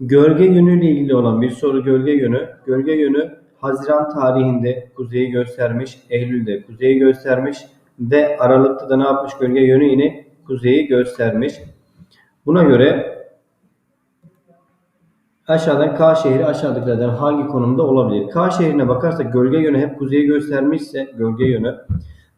Gölge yönüyle ilgili olan bir soru gölge yönü. Gölge yönü Haziran tarihinde kuzeyi göstermiş, Eylül'de kuzeyi göstermiş ve Aralık'ta da ne yapmış gölge yönü yine kuzeyi göstermiş. Buna göre aşağıdan K şehri aşağıdakilerden hangi konumda olabilir? K şehrine bakarsak gölge yönü hep kuzeyi göstermişse gölge yönü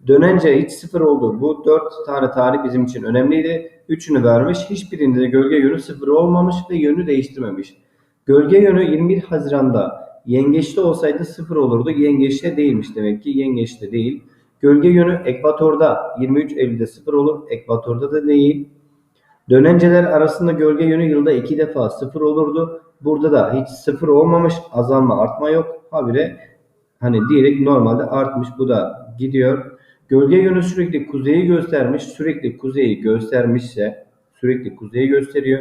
dönence hiç sıfır oldu. Bu dört tane tarih bizim için önemliydi. Üçünü vermiş. Hiçbirinde de gölge yönü sıfır olmamış ve yönü değiştirmemiş. Gölge yönü 21 Haziran'da yengeçte olsaydı sıfır olurdu. Yengeçte değilmiş demek ki. Yengeçte değil. Gölge yönü ekvatorda 23 Eylül'de sıfır olur. Ekvatorda da değil. Dönenceler arasında gölge yönü yılda iki defa sıfır olurdu. Burada da hiç sıfır olmamış. Azalma artma yok. Habire hani direkt normalde artmış. Bu da gidiyor. Gölge yönü sürekli kuzeyi göstermiş. Sürekli kuzeyi göstermişse sürekli kuzeyi gösteriyor.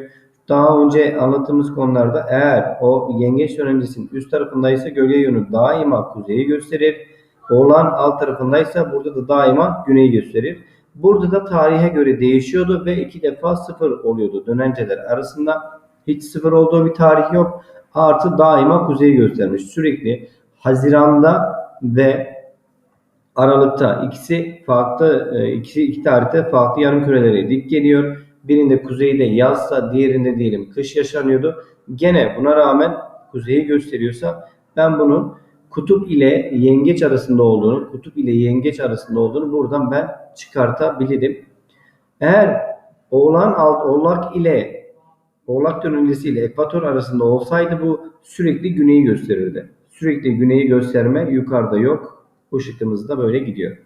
Daha önce anlattığımız konularda eğer o yengeç dönemcisinin üst tarafındaysa gölge yönü daima kuzeyi gösterir. Oğlan alt tarafındaysa burada da daima güneyi gösterir. Burada da tarihe göre değişiyordu ve iki defa sıfır oluyordu dönenceler arasında. Hiç sıfır olduğu bir tarih yok. Artı daima kuzeyi göstermiş. Sürekli Haziran'da ve Aralık'ta ikisi farklı e, ikisi iki tarihte farklı yarım kürelere dik geliyor. Birinde kuzeyde yazsa diğerinde diyelim kış yaşanıyordu. Gene buna rağmen kuzeyi gösteriyorsa ben bunun kutup ile yengeç arasında olduğunu, kutup ile yengeç arasında olduğunu buradan ben çıkartabilirim. Eğer oğlan alt oğlak ile oğlak dönencesi ile ekvator arasında olsaydı bu sürekli güneyi gösterirdi. Sürekli güneyi gösterme yukarıda yok. Bu şıkkımız da böyle gidiyor.